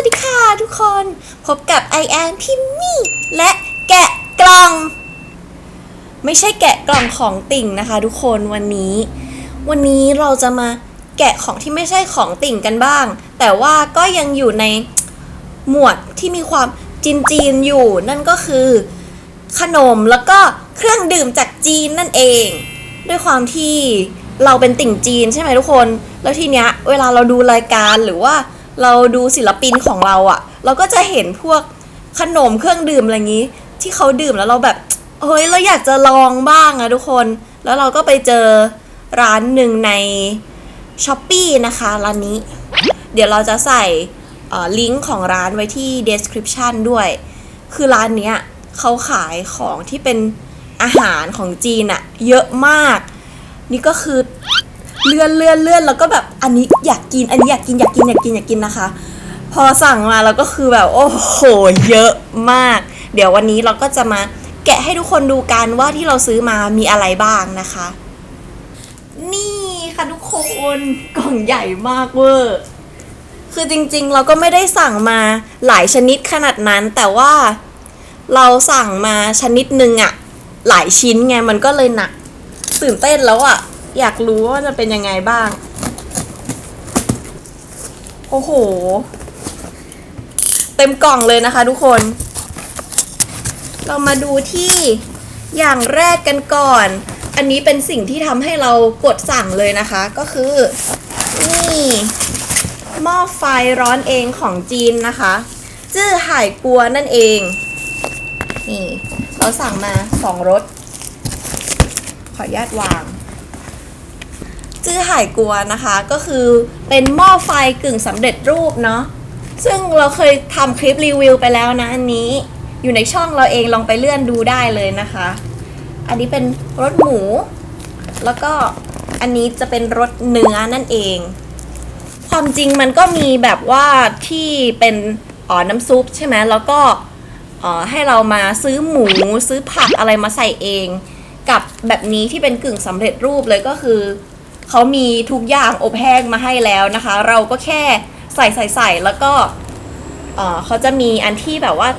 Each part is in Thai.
วัสดีค่ะทุกคน พบกับไอแอนพิมมี่และแกะกล่อง ไม่ใช่แกะกล่องของติ่งนะคะ ทุกคนวันนี้ วันนี้เราจะมาแกะของที่ไม่ใช่ของติ่งกันบ้าง แต่ว่าก็ยังอยู่ในหมวดที่มีความจีนจีนๆอยู่ นั่นก็คือ ขนมแล้วก็เครื่องดื่มจากจีนนั่นเอง ด้วยความที่เราเป็นติ่งจีนใช่ไหมทุกคน แล้วทีเนี้ยเวลาเราดูรายการหรือว่า เราดูศิลปินของเราอะ่ะ เราก็จะเห็นพวกขนมเครื่องดื่มอะไรอย่างนี้ ที่เขาดื่มแล้วเราแบบเฮ้ยเราอยากจะลองบ้างอะทุกคน แล้วเราก็ไปเจอร้านหนึ่งใน s h อ p e e นะคะร้านนี้ เดี๋ยวเราจะใส่ลิงก์ของร้านไว้ที่ description ด้วย คือร้านเนี้ยเขาขายของที่เป็นอาหารของจีนอะเยอะมาก นี่ก็คือ เลื่อนเลื่อนเลื่อนแล้วก็แบบอันนี้อยากกินอันนี้อยากกินอยากกินอยากกินอยากกินนะคะ พอสั่งมาแล้วก็คือแบบ โอ้โห เยอะมาก เดี๋ยววันนี้เราก็จะมาแกะให้ทุกคนดูกันว่าที่เราซื้อมามีอะไรบ้างนะคะ นี่ค่ะทุกคนกล่องใหญ่มากเวอร์คือจริงๆ เราก็ไม่ได้สั่งมาหลายชนิดขนาดนั้น แต่ว่าเราสั่งมาชนิดหนึ่งอะหลายชิ้นไงมันก็เลยหนักตื่นเต้นแล้วอะ อยากรู้ว่าจะเป็นยังไงบ้าง โอ้โห เต็มกล่องเลยนะคะทุกคน เรามาดูที่อย่างแรกกันก่อน อันนี้เป็นสิ่งที่ทำให้เรากดสั่งเลยนะคะ ก็คือ นี่หม้อไฟร้อนเองของจีนนะคะ จื้อห่ายปัวนั่นเอง นี่ เราสั่งมาสองรสขออนุญาตวาง จื้อห่ายกัวนะคะ ก็คือเป็นหม้อไฟกึ่งสำเร็จรูปเนาะซึ่งเราเคยทำคลิปรีวิวไปแล้วนะอันนี้อยู่ในช่องเราเองลองไปเลื่อนดูได้เลยนะคะ อันนี้เป็นรสหมู แล้วก็อันนี้จะเป็นรสเนื้อนั่นเอง ความจริงมันก็มีแบบว่าที่เป็นอ๋อน้ำซุปใช่ไหมแล้วก็ให้เรามาซื้อหมูซื้อผักอะไรมาใส่เอง กับแบบนี้ที่เป็นกึ่งสำเร็จรูปเลยก็คือ เขามีทุกอย่างอบแห้งมาให้แล้วนะคะ เราก็แค่ใส่ใส่ใส่แล้วก็เขาจะมีอันที่แบบว่า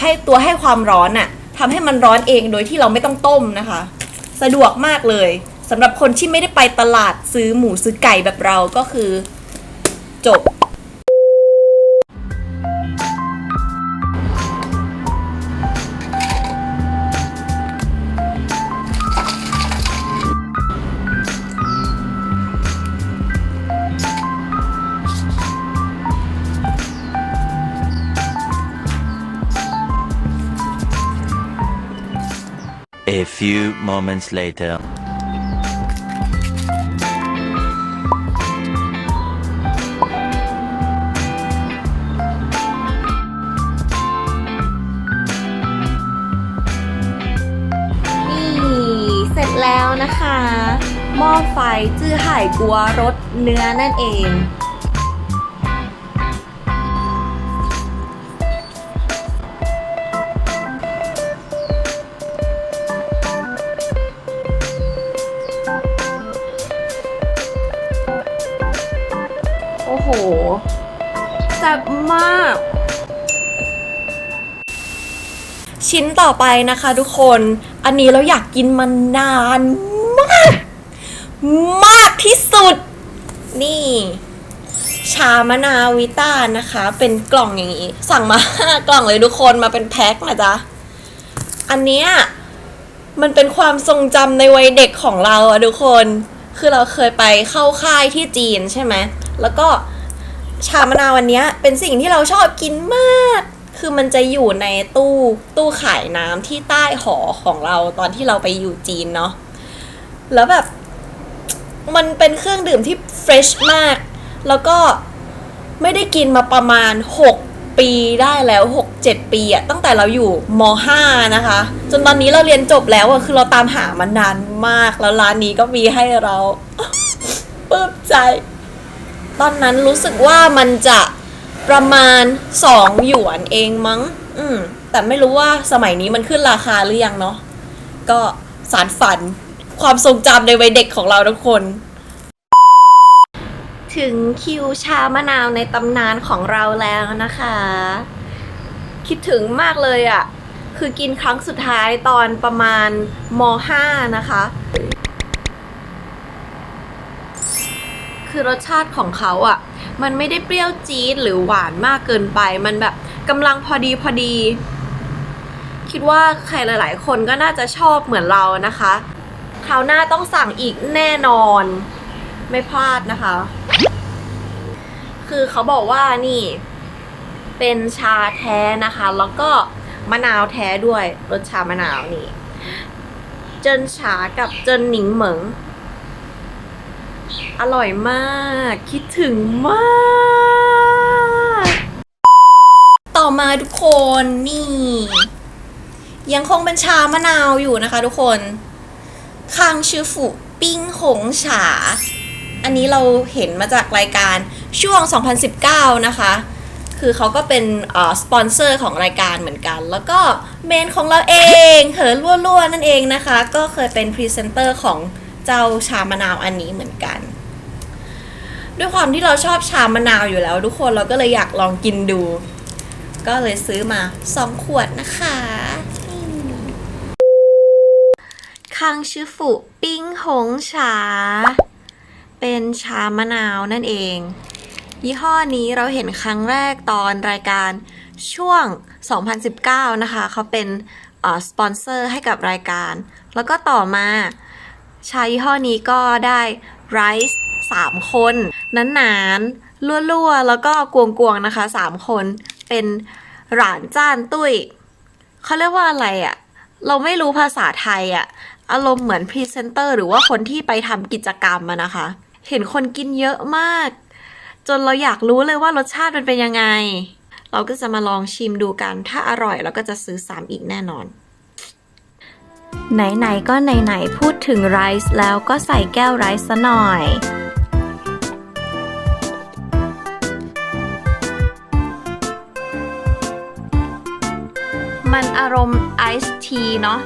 ให้ตัวให้ความร้อนอะทำให้มันร้อนเองโดยที่เราไม่ต้องต้มนะคะ สะดวกมากเลยสำหรับคนที่ไม่ได้ไปตลาดซื้อหมูซื้อไก่แบบเราก็คือจบ few moments later. นี่เสร็จแล้วนะคะ หม้อไฟจื้อไห่กัวรสเนื้อนั่นเอง มาก ชิ้นต่อไปนะคะทุกคน อันนี้เราอยากกินมานานมาก มากที่สุด นี่ ชามะนาววิต้านะคะ เป็นกล่องอย่างนี้ สั่งมา กล่องเลยทุกคนมาเป็นแพ็คนะจ๊ะ อันเนี้ยมันเป็นความทรงจำในวัยเด็กของเราอะทุกคน คือเราเคยไปเข้าค่ายที่จีนใช่ไหม แล้วก็ ชามะนาวอันเนี้ยเป็นสิ่งที่เราชอบกินมาก คือมันจะอยู่ในตู้ตู้ขายน้ำที่ใต้หอของเราตอนที่เราไปอยู่จีนเนาะ แล้วแบบ มันเป็นเครื่องดื่มที่เฟรชมาก แล้วก็ไม่ได้กินมาประมาณ 6 ปีได้แล้ว 6-7 ปีอะตั้งแต่เราอยู่ม .5 นะคะ จนตอนนี้เราเรียนจบแล้วอะคือเราตามหามานานมาก แล้วร้านนี้ก็มีให้เราปลื้มใจ ตอนนั้นรู้สึกว่ามันจะประมาณ 2 หยวนเองมั้ง อืม แต่ไม่รู้ว่าสมัยนี้มันขึ้นราคาหรือยังเนาะ ก็สารฝันความทรงจำในวัยเด็กของเราทุกคน ถึงคิวชามะนาวในตำนานของเราแล้วนะคะ คิดถึงมากเลยอะ่ะ คือกินครั้งสุดท้ายตอนประมาณม .5 นะคะ คือรสชาติของเขาอะ่ะ มันไม่ได้เปรี้ยวจี๊ดหรือหวานมากเกินไป มันแบบกำลังพอดีพอดี คิดว่าใครหลายๆ คนก็น่าจะชอบเหมือนเรานะคะคราวหน้าต้องสั่งอีกแน่นอน ไม่พลาดนะคะ คือเขาบอกว่านี่ เป็นชาแท้นะคะ แล้วก็มะนาวแท้ด้วยรสชามะนาวนี่ เจินฉากับเจินหนิงเหมิง อร่อยมาก คิดถึงมาก ต่อมาทุกคนนี่ ยังคงเป็นชามะนาวอยู่นะคะทุกคน คางชื่อฟุปิ้งหงฉา อันนี้เราเห็นมาจากรายการช่วง 2019 นะคะ คือเขาก็เป็นสปอนเซอร์ของรายการเหมือนกัน แล้วก็เมนของเราเอง เหินรั่วๆนั่นเองนะคะ ก็เคยเป็นพรีเซนเตอร์ของ เจ้าชามะนาวอันนี้เหมือนกัน ด้วยความที่เราชอบชามะนาวอยู่แล้ว ทุกคนเราก็เลยอยากลองกินดู ก็เลยซื้อมา2ขวดนะคะคังชื่อฟุปิ้งหงฉาเป็นชามะนาวนั่นเอง ยี่ห้อนี้เราเห็นครั้งแรกตอนรายการช่วง 2019 นะคะ เขาเป็นสปอนเซอร์ให้กับรายการ แล้วก็ต่อมา ชายี่ห้อนี้ก็ได้ไรซ์สามคนนั้นหนานๆลั่วๆ แล้วก็กวงๆนะคะ3คนเป็นหลานจ้านตุ้ยเขาเรียกว่าอะไรอะ่ะ เราไม่รู้ภาษาไทยอะ่ะ อารมณ์เหมือนพรีเซนเตอร์หรือว่าคนที่ไปทำกิจกรรมอะนะคะ เห็นคนกินเยอะมาก จนเราอยากรู้เลยว่ารสชาติมันเป็นยังไง เราก็จะมาลองชิมดูกัน ถ้าอร่อยเราก็จะซื้อซ้ำอีกแน่นอน ไหนๆก็ไหนๆพูดถึงไรซ์แล้วก็ใส่แก้วไรซ์ซะหน่อยมันอารมณ์ไอซ์ทีเนาะ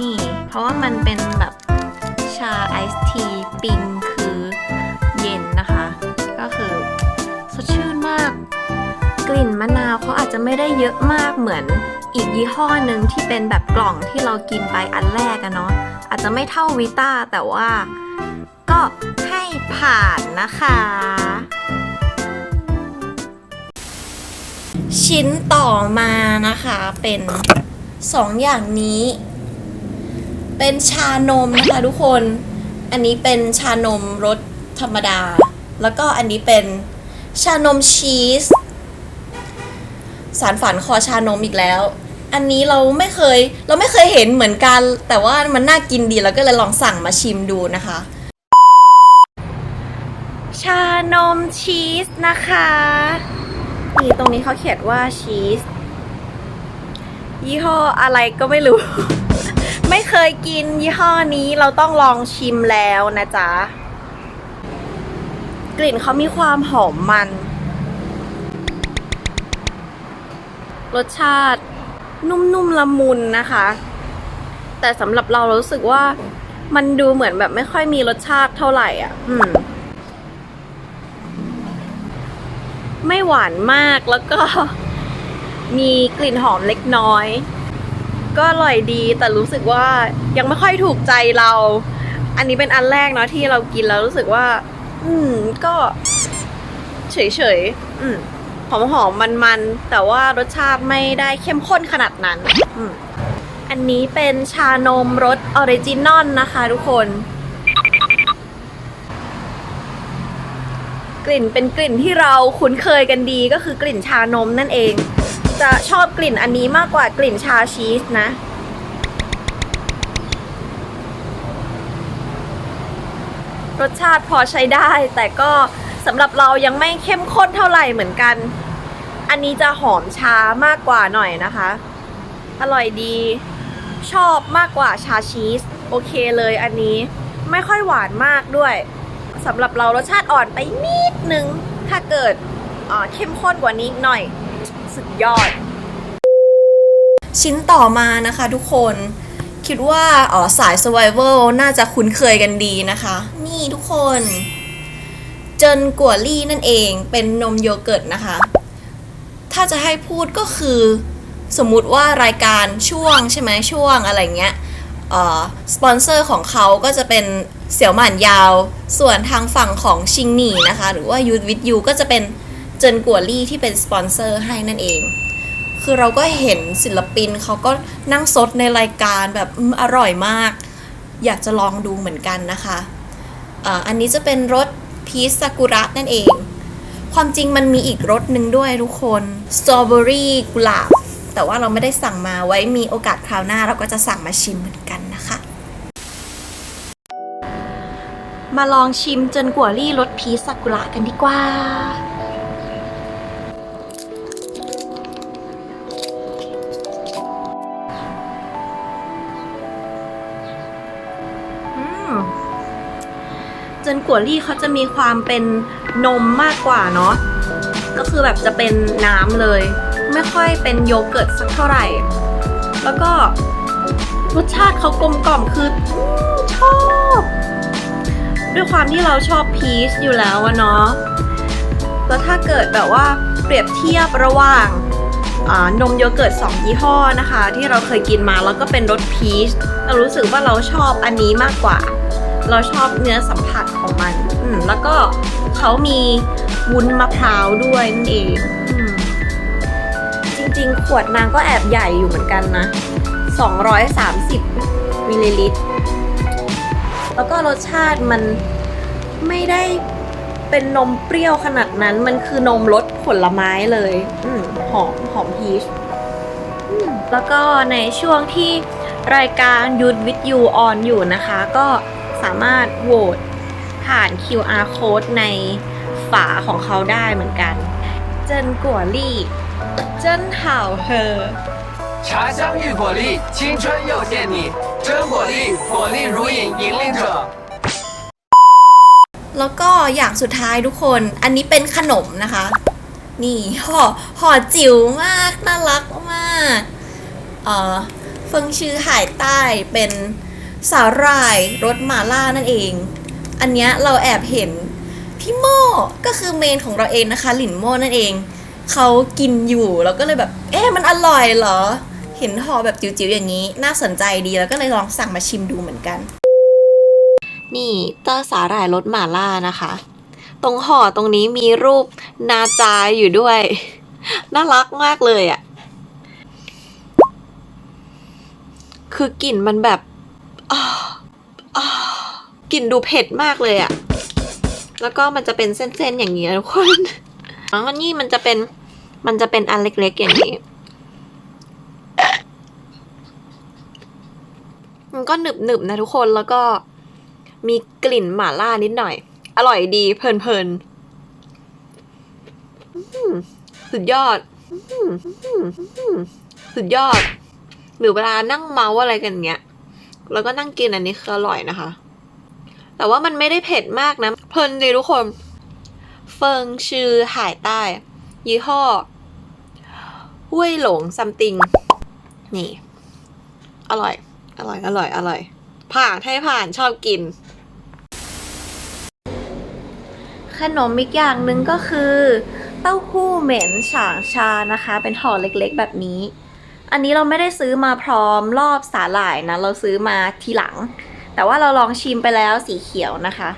นี่ เพราะว่ามันเป็นแบบชาไอซ์ทีปิงคือเย็นนะคะ ก็คือสดชื่นมาก กลิ่นมะนาวเขาอาจจะไม่ได้เยอะมากเหมือน อีกยี่ห้อหนึ่งที่เป็นแบบกล่องที่เรากินไปอันแรกอะเนาะอาจจะไม่เท่าวิต้าแต่ว่าก็ให้ผ่านนะคะ ชิ้นต่อมานะคะเป็นสองอย่างนี้ เป็นชานมนะคะทุกคน อันนี้เป็นชานมรสธรรมดา แล้วก็อันนี้เป็นชานมชีส สารฝันคอชานมอีกแล้ว อันนี้เราไม่เคย เราไม่เคยเห็นเหมือนกัน แต่ว่ามันน่ากินดีเราก็เลยลองสั่งมาชิมดูนะคะ ชานมชีสนะคะนี่ตรงนี้เขาเขียนว่าชีสยี่ห้ออะไรก็ไม่รู้ ไม่เคยกินยี่ห้อนี้เราต้องลองชิมแล้วนะจ๊ะ กลิ่นเขามีความหอมมัน รสชาติ นุ่มๆละมุนนะคะ แต่สำหรับเรารารู้สึกว่ามันดูเหมือนแบบไม่ค่อยมีรสชาติเท่าไหร่อะ อืม ไม่หวานมากแล้วก็มีกลิ่นหอมเล็กน้อย ก็อร่อยดีแต่รู้สึกว่ายังไม่ค่อยถูกใจเรา อันนี้เป็นอันแรกเนาะที่เรากินแล้วรู้สึกว่า อืม ก็ เฉยๆอืม หอมหอมมันมันๆแต่ว่ารสชาติไม่ได้เข้มข้นขนาดนั้นอันนี้เป็นชานมรสออริจินอลนะคะทุกคน กลิ่นเป็นกลิ่นที่เราคุ้นเคยกันดีก็คือกลิ่นชานมนั่นเอง จะชอบกลิ่นอันนี้มากกว่ากลิ่นชาชีสนะรสชาติพอใช้ได้แต่ก็ สำหรับเรายังไม่เข้มข้นเท่าไหร่เหมือนกัน อันนี้จะหอมชามากกว่าหน่อยนะคะ อร่อยดีชอบมากกว่าชาชีส โอเคเลยอันนี้ไม่ค่อยหวานมากด้วยสำหรับเรารสชาติอ่อนไปนิดนึง ถ้าเกิดเอ่อเข้มข้นกว่านี้หน่อย สุดยอด ชิ้นต่อมานะคะทุกคนคิดว่าอ๋อสาย survival น่าจะคุ้นเคยกันดีนะคะ นี่ทุกคน เจนกัวลี่นั่นเองเป็นนมโยเกิร์ตนะคะ ถ้าจะให้พูดก็คือสมมุติว่ารายการช่วงใช่ไหมช่วงอะไรเงี้ยเออสปอนเซอร์ของเขาก็จะเป็นเสี่ยวหม่านยาว ส่วนทางฝั่งของชิงหนีนะคะ หรือว่ายูวิทยูก็จะเป็นเจินกัวลี่ที่เป็นสปอนเซอร์ให้นั่นเอง คือเราก็เห็นศิลปินเขาก็นั่งซดในรายการแบบอืมอร่อยมาก อยากจะลองดูเหมือนกันนะคะ อันนี้จะเป็นรส พีซซากุระนั่นเอง ความจริงมันมีอีกรสหนึ่งด้วยทุกคนสตรอเบอรี่กุหลาบแต่ว่าเราไม่ได้สั่งมาไว้มีโอกาสคราวหน้าเราก็จะสั่งมาชิมเหมือนกันนะคะ มาลองชิมจนกัวลี่รสพีซซากุระกันดีกว่าอืม จนกัวลี่เขาจะมีความเป็นนมมากกว่าเนาะก็คือแบบจะเป็นน้ำเลย ไม่ค่อยเป็นโยเกิร์ตสักเท่าไหร่ แล้วก็รสชาติเขากลมกล่อมคืออชอบ ด้วยความที่เราชอบพีชอยู่แล้วเนาะแล้วถ้าเกิดแบบว่าเปรียบเทียบระหว่างนมโยเกิร์ต2ยี่ห้อนะคะ ที่เราเคยกินมาแล้วก็เป็นรสพีชเรารู้สึกว่าเราชอบอันนี้มากกว่า เราชอบเนื้อสัมผัสของมัน อืมแล้วก็เขามีวุ้นมะพร้าวด้วยนั่นเองอืมจริงๆ ขวดนางก็แอบใหญ่อยู่เหมือนกันนะ 230มิลลิลิตร แล้วก็รสชาติมันไม่ได้เป็นนมเปรี้ยวขนาดนั้น มันคือนมรสผลไม้เลย อืมหอมหอมพีชแล้วก็ในช่วงที่รายการยูดวิดยูออนอยู่นะคะ ก็ สามารถโหวตผ่าน QR code ในฝาของเขาได้เหมือนกัน เจินกัวลี่ เจินเห่าเฮอ 茶香玉果粒，青春又见你，真果粒，果粒如影，引领者。 แล้วก็อย่างสุดท้ายทุกคน อันนี้เป็นขนมนะคะ นี่ห่อห่อจิ๋วมาก น่ารักมากเอ่อเฟิงชื่อหายใต้เป็น สาหร่ายรสหมาล่านั่นเอง อันเนี้ยเราแอบเห็นพี่โม่ก็คือเมนของเราเองนะคะ หลินโม่นั่นเอง เขากินอยู่เราก็เลยแบบ เอ๊ะมันอร่อยเหรอ เห็นห่อแบบจิ๋วๆอย่างนี้ น่าสนใจดีแล้วก็เลยลองสั่งมาชิมดูเหมือนกัน นี่เตอร์สาหร่ายรสหมาล่านะคะ ตรงห่อตรงนี้มีรูปนาจาอยู่ด้วย น่ารักมากเลยอะ่ะคือกลิ่นมันแบบ กลิ่นดูเผ็ดมากเลยอะแล้วก็มันจะเป็นเส้นๆอย่างนี้ทุกคนแล้วก็นี่มันจะเป็น มันจะเป็นอันเล็กๆอย่างนี้ มันก็หนึบๆนะทุกคนแล้วก็มีกลิ่นหม่าล่านิดหน่อย อร่อยดีเพลินๆสุดยอดสุดยอด หรือเวลานั่งเมาอะไรกันเงี้ย แล้วก็นั่งกินอันนี้คืออร่อยนะคะ แต่ว่ามันไม่ได้เผ็ดมากนะ เพลินดีทุกคน เฟิงชื่อหายใต้ ยี่ห้อห้วยหลงซัมติง นี่ อร่อย อร่อย อร่อย อร่อย ผ่านให้ผ่านชอบกิน ขนมอีกอย่างหนึ่งก็คือ เต้าหู้เหม็นฉางชานะคะ เป็นห่อเล็กๆแบบนี้ อันนี้เราไม่ได้ซื้อมาพร้อมรอบสาหร่ายนะ เราซื้อมาทีหลัง แต่ว่าเราลองชิมไปแล้วสีเขียวนะคะ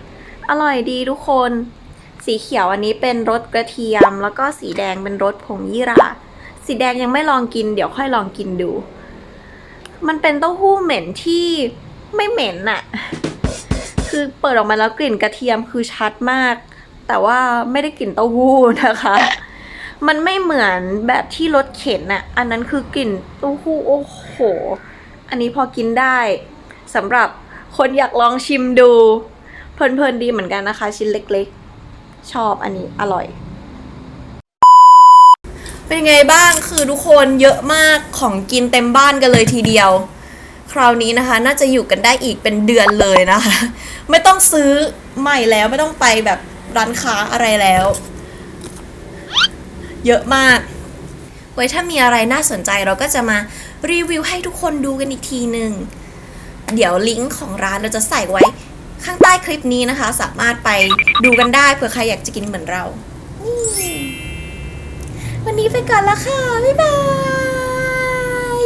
อร่อยดีทุกคน สีเขียวอันนี้เป็นรสกระเทียม แล้วก็สีแดงเป็นรสผงยี่หราสีแดงยังไม่ลองกิน เดี๋ยวค่อยลองกินดู มันเป็นเต้าหู้เหม็นที่ไม่เหม็นอะคือเปิดออกมาแล้วกลิ่นกระเทียมคือชัดมาก แต่ว่าไม่ได้กลิ่นเต้าหู้นะคะ มันไม่เหมือนแบบที่รถเข็นอะอันนั้นคือกลิ่นเต้าหู้โอ้โห อันนี้พอกินได้สำหรับคนอยากลองชิมดู เพลินๆดีเหมือนกันนะคะ ชิ้นเล็กๆ ชอบอันนี้อร่อย เป็นไงบ้างคือทุกคนเยอะมากของกินเต็มบ้านกันเลยทีเดียว คราวนี้นะคะ น่าจะอยู่กันได้อีกเป็นเดือนเลยนะคะ ไม่ต้องซื้อใหม่แล้วไม่ต้องไปแบบร้านค้าอะไรแล้ว เยอะมาก ไว้ถ้ามีอะไรน่าสนใจเราก็จะมารีวิวให้ทุกคนดูกันอีกทีหนึ่ง เดี๋ยวลิงก์ของร้านเราจะใส่ไว้ข้างใต้คลิปนี้นะคะ สามารถไปดูกันได้เผื่อใครอยากจะกินเหมือนเรา วันนี้ไปก่อนละค่ะ บ๊ายบาย